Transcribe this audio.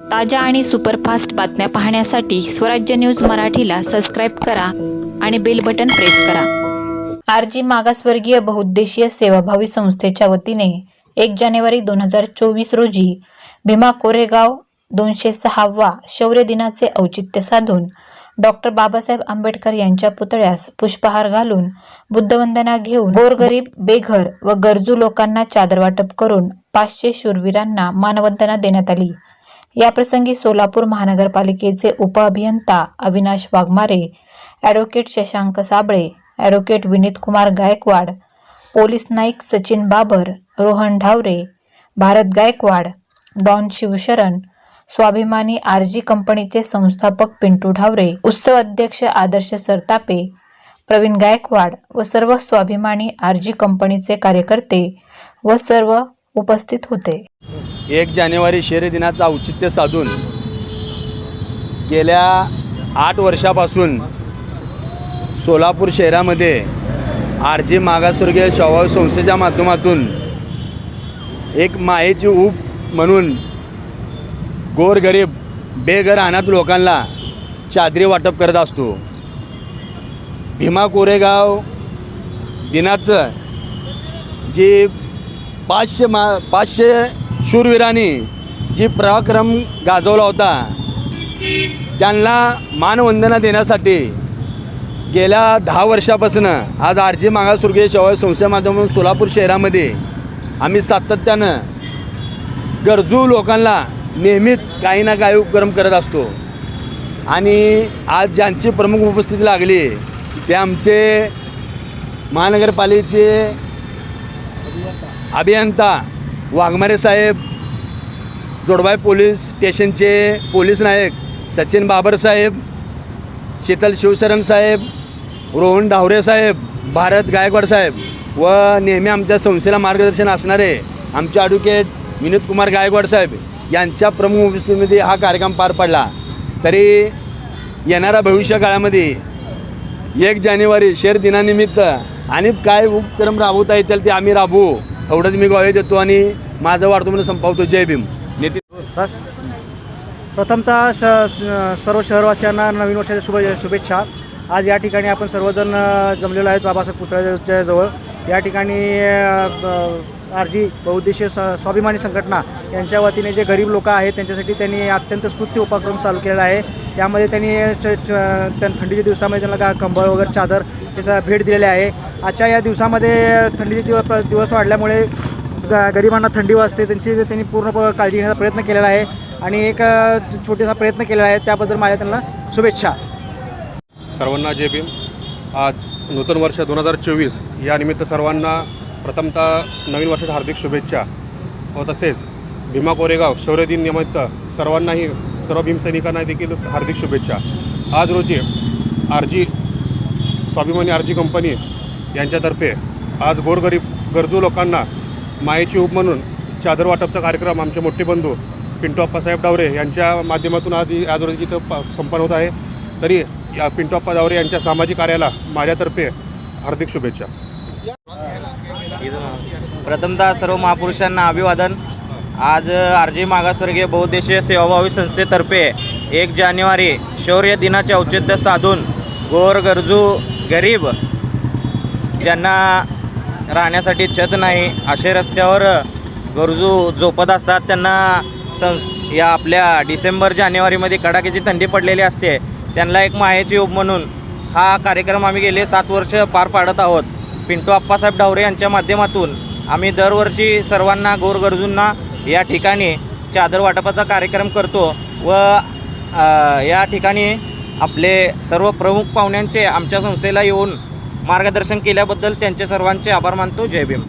ताज्या आणि सुपरफास्ट बातम्या पाहण्यासाठी स्वराज्य न्यूज मराठीला सबस्क्राईब करा आणि बेल बटन प्रेस करा. आरजी मागासवर्गीय बहुउद्देशीय सेवाभावी संस्थेच्या वतीने एक जानेवारी दोन हजार चोवीस रोजी भीमा कोरेगाव दोनशे सहावा शौर्य दिनाचे औचित्य साधून डॉक्टर बाबासाहेब आंबेडकर यांच्या पुतळ्यास पुष्पहार घालून बुद्धवंदना घेऊन गोरगरीब बेघर व गरजू लोकांना चादर वाटप करून पाचशे शूरवीरांना मानवंदना देण्यात आली. याप्रसंगी सोलापूर महानगरपालिकेचे उपअभियंता Avinash Waghmare advocate Shashank Sable advocate Vineet Kumar Gaikwad police Naik Sachin Babar Rohan ढावरे Bharat Gaikwad डॉन शिवशरण स्वाभिमानी आरजी कंपनीचे संस्थापक पिंटू ढावरे उत्सव अध्यक्ष आदर्श सरतापे प्रवीण गायकवाड व सर्व स्वाभिमानी आरजी कंपनीचे कार्यकर्ते व सर्व उपस्थित होते. एक जानेवारी शेरे दिनाचं औचित्य साधून गेल्या आठ वर्षापासून सोलापूर शहरामध्ये आर जी मागासवर्गीय स्वभाव संस्थेच्या माध्यमातून एक मायेची ऊब म्हणून गोरगरीब बेघर अनाथ लोकांना चादरी वाटप करत असतो. भीमा कोरेगाव दिनाचं जी पाचशे मा पाचशे शूरवीरांनी जी पराक्रम गाजवला होता त्यांना मानवंदना देण्यासाठी गेल्या दहा वर्षापासून आज आर जी मागासवर्गीय सेवा संस्थेच्या माध्यमातून सोलापूर शहरामध्ये आम्ही सातत्यानं गरजू लोकांना नेहमीच काही ना काही उपक्रम करत असतो. आणि आज ज्यांची प्रमुख उपस्थिती लागली ते आमचे महानगरपालिकेचे अभियंता वाघमारे साहेब जोडबाई पोलीस स्टेशनचे पोलीस नायक सचिन बाबर साहेब शीतल शिवशरण साहेब रोहन डावरे साहेब भारत गायकवाड साहेब व नेहमी आमच्या संस्थेला मार्गदर्शन असणारे आमचे ॲडव्होकेट विनोद कुमार गायकवाड साहेब यांच्या प्रमुख उपस्थितीमध्ये हा कार्यक्रम पार पडला. तरी येणाऱ्या भविष्य काळामध्ये एक जानेवारी शेर दिनानिमित्त आणि काय उपक्रम राबवता येतील ते आम्ही राबवू. एवढंच मी ग्वाही देतो आणि माझं वाढतो म्हणून संपवतो. जय भीम. नेते प्रथमतः श सर्व शहरवासियांना नवीन वर्षाच्या शुभ शुभेच्छा. आज या ठिकाणी आपण सर्वजण जमलेलो आहेत बाबासाहेब पुतळ्याच्या जवळ. या ठिकाणी आरजी बहुद्देशीय स स्वाभिमानी संघटना यांच्या वतीने जे गरीब लोक आहेत त्यांच्यासाठी त्यांनी अत्यंत स्तुत्य उपक्रम चालू केलेला आहे. त्यामध्ये त्यांनी च त्या थंडीच्या दिवसामध्ये त्यांना का कंबळ वगैरे चादर याचा भेट दिलेली आहे. आजच्या या दिवसामध्ये थंडीचे दिवस दिवस वाढल्यामुळे ग गरिबांना थंडी वाजते. त्यांची त्यांनी पूर्ण काळजी घेण्याचा प्रयत्न केलेला आहे आणि एक छोटासा प्रयत्न केलेला आहे. त्याबद्दल माझ्या त्यांना शुभेच्छा. सर्वांना जय भीम. आज नूतन वर्ष दोन हजार चोवीस या निमित्त सर्वांना प्रथमतः नवीन वर्षाच्या हार्दिक शुभेच्छा. व तसेच भीमा कोरेगाव शौर्य दिन निमित्त सर्वांनाही सर्व भीमसैनिकांना देखील हार्दिक शुभेच्छा. आज रोजी आर जी स्वाभिमानी आर जी कंपनी यांच्यातर्फे आज गोरगरीब गरजू लोकांना मायेची ऊब म्हणून चादर वाटपचा कार्यक्रम आमचे मोठे बंधू पिंटू अप्पासाहेब डावरे यांच्या माध्यमातून आज आज रोजी इथं प संपन्न होत आहे. तरी या पिंटू दावरे यांच्या सामाजिक कार्याला माझ्यातर्फे हार्दिक शुभेच्छा. प्रथमतः सर्व महापुरुषांना अभिवादन. आज आरजी मागासवर्गीय बहुद्देशीय सेवाभावी संस्थेतर्फे एक जानेवारी शौर्य दिनाचे औचित्य साधून गोर गरजू गरीब ज्यांना राहण्यासाठी छत नाही असे रस्त्यावर गरजू झोपत असतात त्यांना सं या आपल्या डिसेंबर जानेवारीमध्ये कडाक्याची थंडी पडलेली असते. त्यांना एक मायाची योग म्हणून हा कार्यक्रम आम्ही गेले सात वर्ष पार पाडत आहोत. पिंटू आप्पासाहेब डावरे यांच्या माध्यमातून आम्ही दरवर्षी सर्वांना गोरगरजूंना या ठिकाणी चादर वाटपाचा कार्यक्रम करतो व या ठिकाणी आपले सर्व प्रमुख पाहुण्यांचे आमच्या संस्थेला येऊन मार्गदर्शन केल्याबद्दल त्यांचे सर्वांचे आभार मानतो. जय भीम.